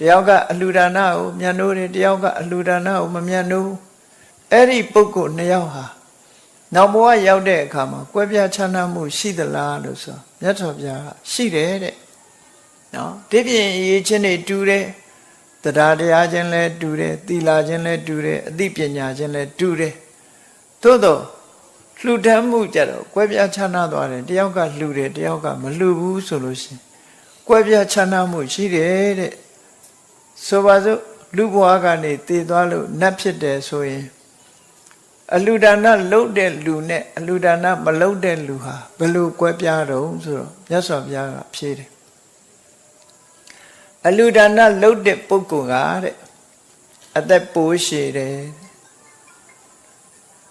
တယောက်ကအလှူဒါနကိုမြတ်နိုးတယ်တယောက်ကအလှူဒါနကိုမမြတ်နိုးအဲ့ဒီပုဂ္ဂိုလ်နှစ်ယောက်ဟာနောက်ဘဝရောက်တဲ့အခါမှာကွဲပြားခြားနားမှုရှိသလားလို့ဆိုမြတ်စွာဘုရားကရှိတယ်တဲ့နော်ဒီပြင်အရေးချင်းတွေတူတယ်တရားတရားချင်းလဲတူတယ်သီလချင်းလဲတူတယ်အသိပညာချင်းလဲတူတယ်သို့တော့လှူဒန်းမှုကြတော့ကွဲပြားခြားနားသွားတယ်တယောက်ကလှူတယ်တယောက်ကမလှူဘူးဆိုလို့ရှိရင်ကွဲပြားခြားနားမှုရှိတယ်တဲ့ ဆိုပါစို့လူဘဝကနေတည်သွားလို့နတ်ဖြစ်တယ်ဆိုရင်အလူဒါနလုတ်တဲ့လူနဲ့အလူဒါနမလုတ်တဲ့လူဟာဘယ်လိုကွဲပြားတော့ဆိုတော့မြတ်စွာဘုရားကဖြေတယ်အလူဒါနလုတ်တဲ့ပုဂ္ဂိုလ်ကတဲ့အသက်ပိုးရှည်တယ်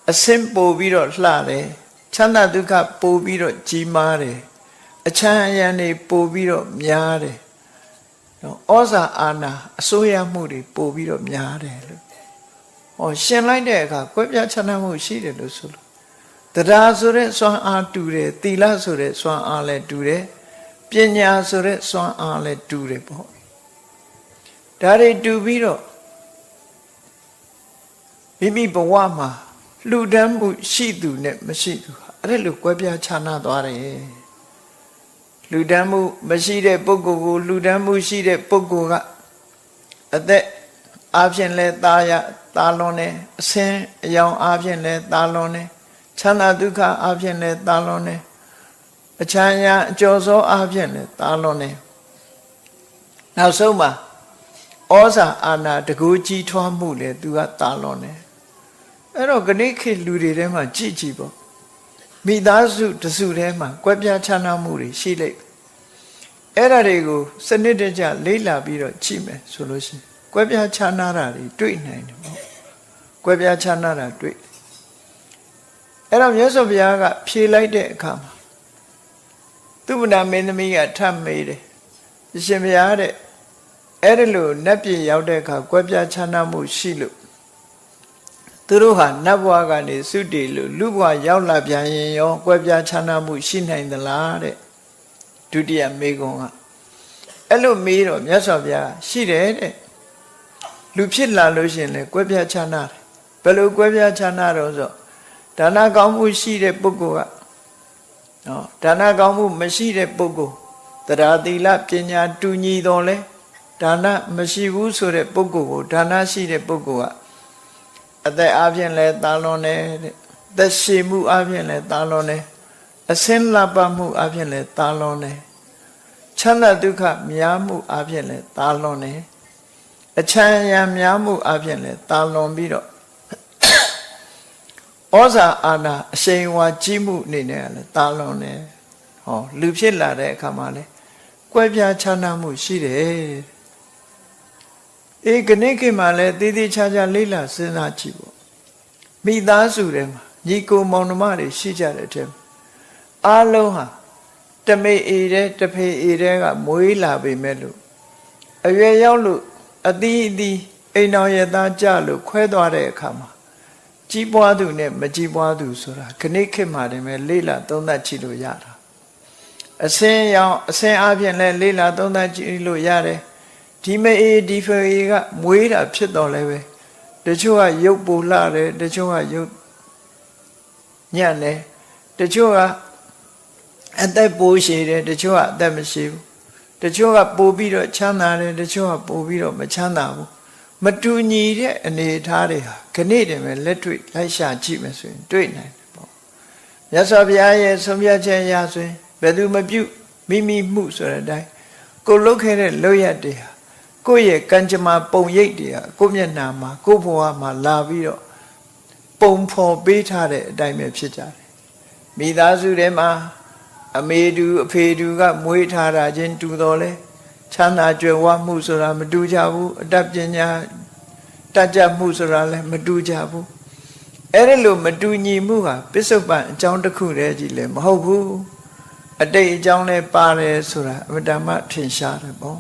အစင်ပိုပြီးတော့လှတယ်ချမ်းသာဒုက္ခပိုပြီးတော့ကြီးမားတယ်အချမ်းအယံတွေပိုပြီးတော့များတယ် နော်ဩဇာအာဏာအစိုးရမှုတွေပိုပြီးတော့များတယ်လို့ဟောရှင်လိုက်တဲ့အခါကွဲပြားခြားနားမှုရှိတယ်လို့ဆိုလို့တရားဆိုတဲ့စွမ်းအားတူတယ်သီလဆိုတဲ့စွမ်းအားလည်းတူတယ်ပညာဆိုတဲ့စွမ်းအားလည်းတူတယ်ပေါ့ဒါတွေတူပြီးတော့မိမိဘဝမှာလှူဒန်းမှုရှိသူနဲ့မရှိသူဟာအဲ့ဒါလိုကွဲပြားခြားနားသွားတယ် လူဒန်းမှုမရှိတဲ့ပုဂ္ဂိုလ်ကိုလူဒန်းမှုရှိတဲ့ပုဂ္ဂိုလ်ကအသက်အားဖြင့်လဲသားရသားလွန်တယ်အစင်းအယောင်အားဖြင့်လဲသားလွန်တယ်ချမ်းသာဒုက္ခအားဖြင့်လဲသားလွန်တယ်အချမ်းရာအကျော်စောအားဖြင့်လဲသားလွန်တယ်နောက်ဆုံးမှာဩဇာအာဏာတကူကြီးထွားမှုလဲသူကသားလွန်တယ်အဲ့တော့ဂဏိခေလူတွေထဲမှာကြည့်ကြည့်ပေါ့ မိသားစုတစုထဲမှာကွဲပြားခြားနားမှုတွေရှိလိမ့်အဲ့ဒါတွေကိုစနစ်တကျလေ့လာပြီးတော့ကြည့်မယ်ဆိုလို့ရှိရင်ကွဲပြားခြားနားတာတွေတွေ့နိုင်တယ်ပေါ့ကွဲပြားခြားနားတာတွေ့အဲ့တော့မြတ်စွာဘုရားကဖြေလိုက်တဲ့အခါမှာသူဗနာမင်းသမီးကထပ်မေးတယ်အရှင်ဘုရားတဲ့အဲ့ဒါလို့နတ်ပြည်ရောက်တဲ့အခါကွဲပြားခြားနားမှုရှိလို့ သူတို့ဟာနတ်ဘဝကနေသုတေလို့လူဘဝရောက်လာပြန်ရင်ရောကွဲပြားခြားနားမှုရှိနိုင်သလားတဲ့ဒုတိယမေကွန်ကအဲ့လိုမေးတော့မြတ်စွာဘုရားရှိတယ်တဲ့လူဖြစ်လာလို့ရှိရင်လေကွဲပြားခြားနာတယ်ဘယ်လိုကွဲပြားခြားနာတော့ဆိုဒါနကောင်းမှုရှိတဲ့ပုဂ္ဂိုလ်ကနော်ဒါနကောင်းမှုမရှိတဲ့ပုဂ္ဂိုလ်တရားသီလပညာတူညီတော်လဲဒါနမရှိဘူးဆိုတဲ့ပုဂ္ဂိုလ်ကိုဒါနရှိတဲ့ပုဂ္ဂိုလ်က အသက်အပြင်လဲတာလွန်တယ်တဲ့သက်ရှိမှုအပြင်လဲတာလွန်တယ်အစင်းလှပမှုအပြင်လဲတာလွန်တယ်ချမ်းသာဒုက္ခများမှုအပြင်လဲတာလွန်တယ်အချမ်းရံများမှုအပြင်လဲတာလွန်ပြီးတော့ဩဇာအာဏာအရှိန်ဝါကြီးမှုအနေနဲ့လည်းတာလွန်တယ်ဟောလူဖြစ်လာတဲ့အခါမှာလဲကွဲပြားခြားနားမှုရှိတယ် အေးခဏခေတ်မှာလည်းတည်တည်ချာချာလေးလာစဉ်းစားကြည့်ပေါ့မိသားစုထဲမှာညီကိုမောင်နှမတွေရှိကြတဲ့အထက်အားလုံးဟာတမေအေတဲ့တဖေအေတဲ့ကမွေးလာပေမဲ့လို့အရွယ်ရောက်လို့အသီးအသီးအိမ်တော်ရသားကြလို့ခွဲသွားတဲ့အခါမှာကြီးပွားသူနဲ့မကြီးပွားသူဆိုတာခဏခေတ်မှာတည်းပဲလေးလာသုံးသပ်ကြည့်လို့ရတာအစင်းရောင်အစင်းအပြင်လဲလေးလာသုံးသပ်ကြည့်လို့ရတယ် ဒီမအေးဒီဖေးကမွေးတာဖြစ်တော်လဲပဲတချို့ကရုပ်ပူလှတယ်တချို့ကရုပ်ညံ့တယ်တချို့ကအသက်ပိုးရှည်တယ်တချို့ကအသက်မရှိဘူးတချို့ကပိုပြီးတော့ချမ်းသာတယ်တချို့ကပိုပြီးတော့မချမ်းသာဘူးမတူညီတဲ့အနေအထားတွေဟာခဏတည်းပဲလက်တွေ့လိုက်ရှာကြည့်မယ်ဆိုရင်တွေ့နိုင်တယ်ပေါ့မြတ်စွာဘုရားရဲ့ဆုံးဖြတ်ချက်အရဆိုရင်ဘယ်သူမပြုမိမိမှုဆိုတဲ့အတိုင်းကိုလုတ်ခဲ့တဲ့လုတ်ရက်တွေဟာ ကိုယ့်ရဲ့ကံကြမ္မာပုံရိပ်တွေကကိုယ့်မျက်နှာမှာကိုယ့်ဘဝမှာလာပြီးတော့ပုံဖော်ပေးထားတဲ့အတိုင်းပဲဖြစ်ကြတယ်မိသားစုထဲမှာအမေတူအဖေတူကမွေးထားတာချင်းတူတော်လဲချမ်းသာကြွယ်ဝမှုဆိုတာမတူကြဘူးအတတ်ပညာတတ်ကြမှုဆိုတာလည်းမတူကြဘူးအဲ့ဒါလို့မတူညီမှုဟာပစ္စုပန်အကြောင်းတစ်ခုတည်းကြီးလည်းမဟုတ်ဘူးအတိတ်အကြောင်းလည်းပါတယ်ဆိုတာအမတ္တမထင်ရှားတယ်ပေါ့